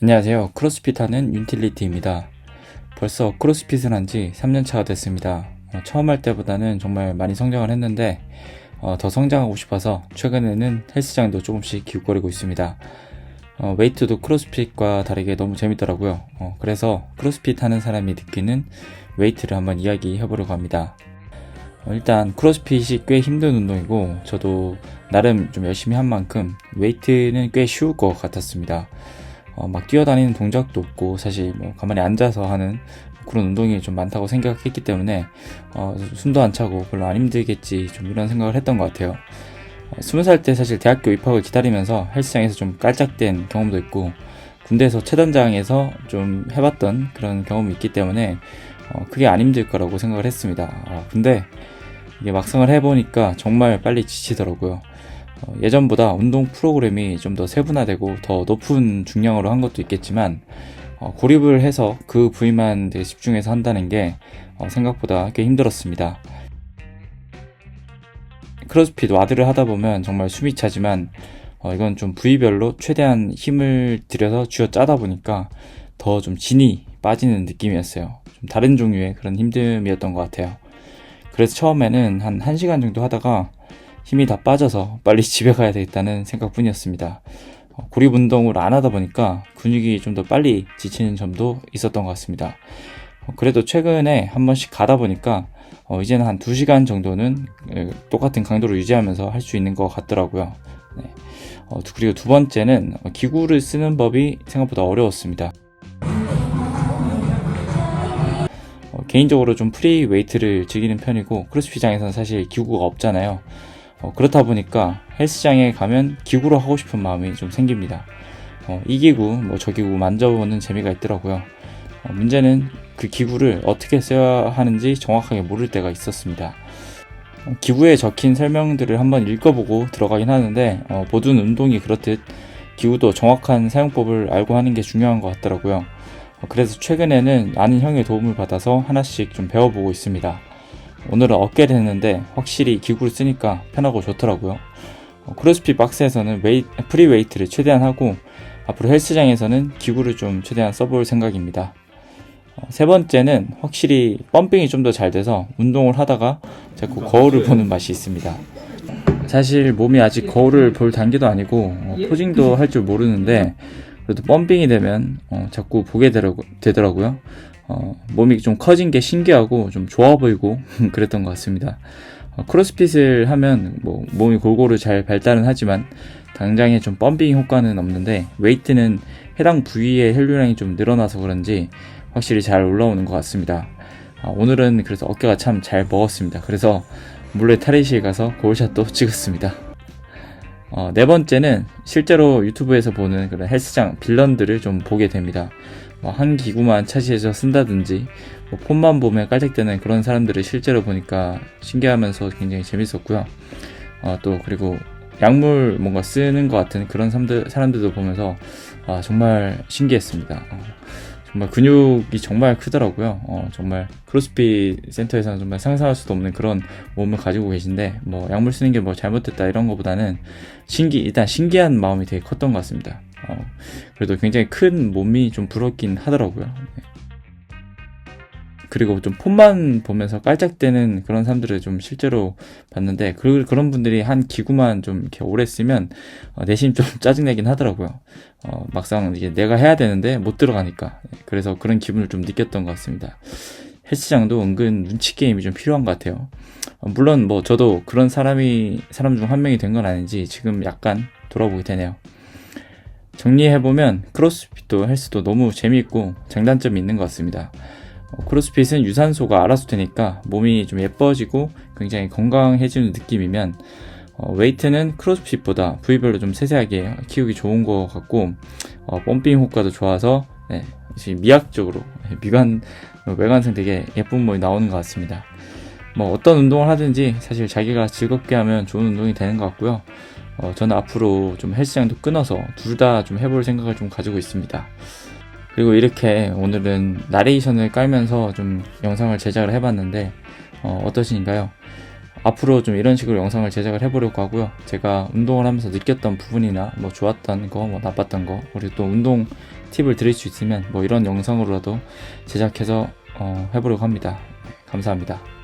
안녕하세요. 크로스핏 하는 윤틸리티입니다. 벌써 크로스핏을 한 지 3년차가 됐습니다. 어, 처음 할 때보다는 정말 많이 성장을 했는데, 어, 더 성장하고 싶어서 최근에는 헬스장도 조금씩 기웃거리고 있습니다. 어, 웨이트도 크로스핏과 다르게 너무 재밌더라고요. 어, 그래서 크로스핏 하는 사람이 느끼는 웨이트를 한번 이야기해 보려고 합니다. 어, 일단 크로스핏이 꽤 힘든 운동이고, 저도 나름 좀 열심히 한 만큼 웨이트는 꽤 쉬울 것 같았습니다. 어, 막 뛰어다니는 동작도 없고 사실 뭐 가만히 앉아서 하는 그런 운동이 좀 많다고 생각했기 때문에 어, 숨도 안 차고 별로 안 힘들겠지 좀 이런 생각을 했던 것 같아요. 어, 스무 살 때 사실 대학교 입학을 기다리면서 헬스장에서 좀 깔짝댄 경험도 있고 군대에서 체단장에서 좀 해봤던 그런 경험이 있기 때문에 어, 그게 안 힘들 거라고 생각을 했습니다. 아, 근데 이게 막상을 해보니까 정말 빨리 지치더라고요. 어, 예전보다 운동 프로그램이 좀 더 세분화되고 더 높은 중량으로 한 것도 있겠지만 어, 고립을 해서 그 부위만 집중해서 한다는 게 어, 생각보다 꽤 힘들었습니다. 크로스핏 와드를 하다 보면 정말 숨이 차지만 어, 이건 좀 부위별로 최대한 힘을 들여서 쥐어 짜다 보니까 더 좀 진이 빠지는 느낌이었어요. 좀 다른 종류의 그런 힘듦이었던 것 같아요. 그래서 처음에는 한 1시간 정도 하다가 힘이 다 빠져서 빨리 집에 가야 되겠다는 생각뿐이었습니다. 어, 고립 운동을 안 하다 보니까 근육이 좀 더 빨리 지치는 점도 있었던 것 같습니다. 어, 그래도 최근에 한 번씩 가다 보니까 어, 이제는 한 2시간 정도는 에, 똑같은 강도로 유지하면서 할 수 있는 것 같더라고요. 네. 그리고 두 번째는 어, 기구를 쓰는 법이 생각보다 어려웠습니다. 어, 개인적으로 좀 프리 웨이트를 즐기는 편이고 크로스핏장에서는 사실 기구가 없잖아요. 어, 그렇다 보니까 헬스장에 가면 기구로 하고 싶은 마음이 좀 생깁니다. 어, 이 기구, 뭐 저 기구 만져보는 재미가 있더라고요. 어, 문제는 그 기구를 어떻게 써야 하는지 정확하게 모를 때가 있었습니다. 어, 기구에 적힌 설명들을 한번 읽어보고 들어가긴 하는데 어, 모든 운동이 그렇듯 기구도 정확한 사용법을 알고 하는 게 중요한 것 같더라고요. 어, 그래서 최근에는 아는 형의 도움을 받아서 하나씩 좀 배워보고 있습니다. 오늘은 어깨를 했는데 확실히 기구를 쓰니까 편하고 좋더라고요. 어, 크로스핏 박스에서는 웨이, 프리 웨이트를 최대한 하고 앞으로 헬스장에서는 기구를 좀 최대한 써볼 생각입니다. 어, 세 번째는 확실히 펌핑이 좀 더 잘 돼서 운동을 하다가 자꾸 거울을 보는 맛이 있습니다. 사실 몸이 아직 거울을 볼 단계도 아니고 어, 포징도 할 줄 모르는데 그래도 펌핑이 되면 어, 자꾸 보게 되더라고, 되더라고요. 어, 몸이 좀 커진 게 신기하고 좀 좋아 보이고 그랬던 것 같습니다. 어, 크로스핏을 하면 뭐 몸이 골고루 잘 발달은 하지만 당장에 좀 펌핑 효과는 없는데 웨이트는 해당 부위의 혈류량이 좀 늘어나서 그런지 확실히 잘 올라오는 것 같습니다. 아, 오늘은 그래서 어깨가 참 잘 먹었습니다. 그래서 몰래 탈의실 가서 거울샷도 찍었습니다. 어, 네 번째는 실제로 유튜브에서 보는 그런 헬스장 빌런들을 좀 보게 됩니다. 뭐 한 기구만 차지해서 쓴다든지 뭐 폰만 보면 깔짝대는 그런 사람들을 실제로 보니까 신기하면서 굉장히 재밌었고요. 어, 또 그리고 약물 뭔가 쓰는 것 같은 그런 사람들, 사람들도 보면서 아, 정말 신기했습니다. 어, 정말 근육이 정말 크더라고요. 어, 정말 크로스핏 센터에서는 정말 상상할 수도 없는 그런 몸을 가지고 계신데 뭐 약물 쓰는 게 뭐 잘못됐다 이런 것보다는 신기 일단 신기한 마음이 되게 컸던 것 같습니다. 어, 그래도 굉장히 큰 몸이 좀 부럽긴 하더라고요. 네. 그리고 좀 폰만 보면서 깔짝대는 그런 사람들을 좀 실제로 봤는데 그, 그런 분들이 한 기구만 좀 이렇게 오래 쓰면 어, 내심 좀 짜증내긴 하더라고요. 어, 막상 이게 내가 해야 되는데 못 들어가니까 그래서 그런 기분을 좀 느꼈던 것 같습니다. 헬스장도 은근 눈치 게임이 좀 필요한 것 같아요. 어, 물론 뭐 저도 그런 사람이 사람 중 한 명이 된 건 아닌지 지금 약간 돌아보게 되네요. 정리해보면 크로스핏도 헬스도 너무 재미있고 장단점이 있는 것 같습니다. 어, 크로스핏은 유산소가 알아서 되니까 몸이 좀 예뻐지고 굉장히 건강해지는 느낌이면 어, 웨이트는 크로스핏보다 부위별로 좀 세세하게 키우기 좋은 것 같고 어, 펌핑 효과도 좋아서 네, 미학적으로 미관 어, 외관상 되게 예쁜 몸이 나오는 것 같습니다. 뭐 어떤 운동을 하든지 사실 자기가 즐겁게 하면 좋은 운동이 되는 것 같고요. 어, 저는 앞으로 좀 헬스장도 끊어서 둘 다 좀 해볼 생각을 좀 가지고 있습니다. 그리고 이렇게 오늘은 나레이션을 깔면서 좀 영상을 제작을 해봤는데 어, 어떠신가요? 앞으로 좀 이런 식으로 영상을 제작을 해보려고 하고요. 제가 운동을 하면서 느꼈던 부분이나 뭐 좋았던 거, 뭐 나빴던 거, 그리고 또 운동 팁을 드릴 수 있으면 뭐 이런 영상으로라도 제작해서 어, 해보려고 합니다. 감사합니다.